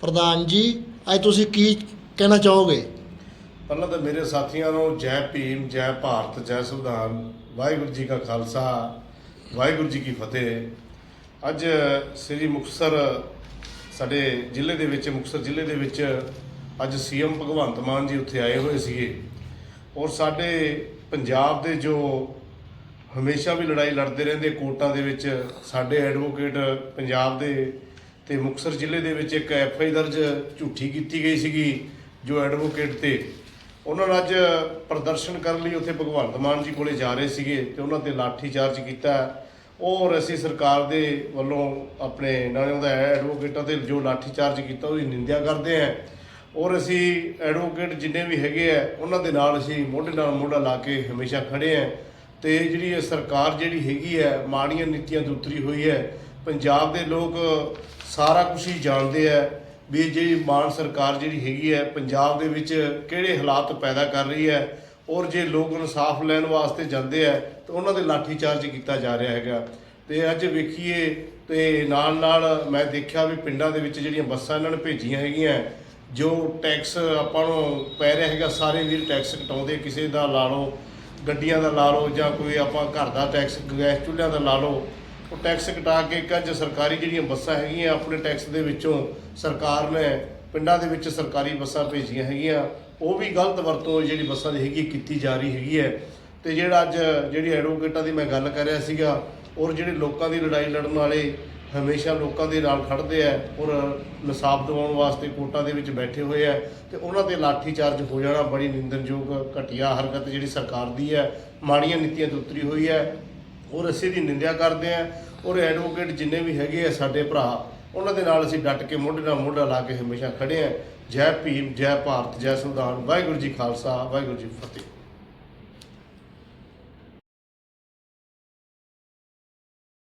ਪ੍ਰਧਾਨ ਜੀ, ਅੱਜ ਤੁਸੀਂ ਕੀ ਕਹਿਣਾ ਚਾਹੋਗੇ? ਪਹਿਲਾਂ ਤਾਂ ਮੇਰੇ ਸਾਥੀਆਂ ਨੂੰ ਜੈ ਭੀਮ, ਜੈ ਭਾਰਤ, ਜੈ ਸੰਵਿਧਾਨ, ਵਾਹਿਗੁਰੂ ਜੀ ਕਾ ਖਾਲਸਾ, ਵਾਹਿਗੁਰੂ ਜੀ ਕੀ ਫਤਿਹ। ਅੱਜ ਸ੍ਰੀ ਮੁਕਤਸਰ, ਸਾਡੇ ਜ਼ਿਲ੍ਹੇ ਦੇ ਵਿੱਚ, ਮੁਕਤਸਰ ਜ਼ਿਲ੍ਹੇ ਦੇ ਵਿੱਚ ਅੱਜ ਸੀਐਮ ਭਗਵੰਤ ਮਾਨ ਜੀ ਉੱਥੇ ਆਏ ਹੋਏ ਸੀਗੇ। ਔਰ ਸਾਡੇ ਪੰਜਾਬ ਦੇ ਜੋ ਹਮੇਸ਼ਾ ਵੀ ਲੜਾਈ ਲੜਦੇ ਰਹਿੰਦੇ ਕੋਰਟਾਂ ਦੇ ਵਿੱਚ, ਸਾਡੇ ਐਡਵੋਕੇਟ ਪੰਜਾਬ ਦੇ ਤੇ ਮੁਕਤਸਰ ਜ਼ਿਲ੍ਹੇ ਦੇ ਵਿੱਚ ਇੱਕ ਐਫ ਆਈ ਦਰਜ ਝੂਠੀ ਕੀਤੀ ਗਈ ਸੀਗੀ ਜੋ ਐਡਵੋਕੇਟ ਤੇ। ਉਹਨਾਂ ਨੇ ਅੱਜ ਪ੍ਰਦਰਸ਼ਨ ਕਰਨ ਲਈ ਉੱਥੇ ਭਗਵੰਤ ਮਾਨ ਜੀ ਕੋਲੇ ਜਾ ਰਹੇ ਸੀਗੇ ਤੇ ਉਹਨਾਂ ਤੇ ਲਾਠੀ ਚਾਰਜ ਕੀਤਾ। ਔਰ ਅਸੀਂ ਸਰਕਾਰ ਦੇ ਵੱਲੋਂ ਆਪਣੇ ਨਾਲੇ ਉਹਦਾ ਐਡਵੋਕੇਟਾਂ ਤੇ ਜੋ ਲਾਠੀ ਚਾਰਜ ਕੀਤਾ, ਉਹਦੀ ਨਿੰਦਿਆ ਕਰਦੇ ਆਂ ਔਰ ਅਸੀਂ ਐਡਵੋਕੇਟ ਜਿੰਨੇ ਵੀ ਹੈਗੇ ਆ, ਉਹਨਾਂ ਦੇ ਨਾਲ ਅਸੀਂ ਮੋਢੇ ਨਾਲ ਮੋਢਾ ਲਾ ਕੇ ਹਮੇਸ਼ਾ ਖੜੇ ਆ ਤੇ ਜਿਹੜੀ ਇਹ ਸਰਕਾਰ ਜਿਹੜੀ ਹੈਗੀ ਹੈ ਮਾੜੀਆਂ ਨੀਤੀਆਂ ਤੋਂ ਉਤਰੀ ਹੋਈ ਹੈ ਪੰਜਾਬ ਦੇ ਲੋਕ ਸਾਰਾ ਕੁਝ ਹੀ ਜਾਣਦੇ ਆ ਵੀ ਜਿਹੜੀ ਮਾਨ ਸਰਕਾਰ ਜਿਹੜੀ ਹੈਗੀ ਹੈ, ਪੰਜਾਬ ਦੇ ਵਿੱਚ ਕਿਹੜੇ ਹਾਲਾਤ ਪੈਦਾ ਕਰ ਰਹੀ ਹੈ ਔਰ ਜੇ ਲੋਕ ਇਨਸਾਫ ਲੈਣ ਵਾਸਤੇ ਜਾਂਦੇ ਆ, ਤਾਂ ਉਹਨਾਂ ਦੇ ਲਾਠੀ ਚਾਰਜ ਕੀਤਾ ਜਾ ਰਿਹਾ ਹੈਗਾ। ਤੇ ਅੱਜ ਵੇਖੀਏ ਤੇ ਨਾਲ ਨਾਲ ਮੈਂ ਦੇਖਿਆ ਵੀ ਪਿੰਡਾਂ ਦੇ ਵਿੱਚ ਜਿਹੜੀਆਂ ਬੱਸਾਂ ਇਹਨਾਂ ਨੇ ਭੇਜੀਆਂ ਹੈਗੀਆਂ, ਜੋ ਟੈਕਸ ਆਪਾਂ ਨੂੰ ਪੈ ਰਿਹਾ ਹੈਗਾ, ਸਾਰੇ ਵੀਰ ਟੈਕਸ ਕਟਾਉਂਦੇ, ਕਿਸੇ ਦਾ ਲਾ ਲਓ, ਗੱਡੀਆਂ ਦਾ ਲਾ ਲਓ ਜਾਂ ਕੋਈ ਆਪਾਂ ਘਰ ਦਾ ਟੈਕਸ, ਗੈਸ ਚੁੱਲ੍ਹਿਆਂ ਦਾ ਲਾ ਲਓ ਉਹ ਟੈਕਸ ਕਟਾ ਕੇ ਇੱਕ ਅੱਜ ਸਰਕਾਰੀ ਜਿਹੜੀਆਂ ਬੱਸਾਂ ਹੈਗੀਆਂ, ਆਪਣੇ ਟੈਕਸ ਦੇ ਵਿੱਚੋਂ ਸਰਕਾਰ ਨੇ ਪਿੰਡਾਂ ਦੇ ਵਿੱਚ ਸਰਕਾਰੀ ਬੱਸਾਂ ਭੇਜੀਆਂ ਹੈਗੀਆਂ। ਉਹ ਵੀ ਗਲਤ ਵਰਤੋਂ ਜਿਹੜੀ ਬੱਸਾਂ ਦੀ ਹੈਗੀ, ਕੀਤੀ ਜਾ ਰਹੀ ਹੈਗੀ ਹੈ। ਤੇ ਜਿਹੜਾ ਅੱਜ ਜਿਹੜੀ ਐਡਵੋਕੇਟਾਂ ਦੀ ਮੈਂ ਗੱਲ ਕਰ ਰਿਹਾ ਸੀਗਾ, ਔਰ ਜਿਹੜੇ ਲੋਕਾਂ ਦੀ ਲੜਾਈ ਲੜਨ ਵਾਲੇ ਹਮੇਸ਼ਾ ਲੋਕਾਂ ਦੇ ਨਾਲ ਖੜਦੇ ਆ, ਔਰ ਇਨਸਾਫ ਦਿਵਾਉਣ ਵਾਸਤੇ ਕੋਟਾਂ ਦੇ ਵਿੱਚ ਬੈਠੇ ਹੋਏ ਆ, ਤੇ ਉਹਨਾਂ ਤੇ ਲਾਠੀ ਚਾਰਜ ਹੋ ਜਾਣਾ ਬੜੀ ਨਿੰਦਨਯੋਗ ਘਟੀਆ ਹਰਕਤ ਜਿਹੜੀ ਸਰਕਾਰ ਦੀ ਹੈ। ਮਾੜੀਆਂ ਨੀਤੀਆਂ ਤੋਂ ਉਤਰੀ ਹੋਈ ਹੈ। ਔਰ ਅਸੀਂ ਦੀ ਨਿੰਦਿਆ ਕਰਦੇ ਆ। ਔਰ ਐਡਵੋਕੇਟ ਜਿੰਨੇ ਵੀ ਹੈਗੇ ਆ ਸਾਡੇ ਭਰਾ, ਉਹਨਾਂ ਦੇ ਨਾਲ ਅਸੀਂ ਡਟ ਕੇ ਮੋਢੇ ਨਾਲ ਮੋਢਾ ਲਾ ਕੇ ਹਮੇਸ਼ਾ ਖੜੇ ਆ। ਜੈ ਭੀਮ, ਜੈ ਭਾਰਤ, ਜੈ ਸੰਵਿਧਾਨ। ਵਾਹਿਗੁਰੂ ਜੀ ਖਾਲਸਾ, ਵਾਹਿਗੁਰੂ ਜੀ ਫਤਿਹ।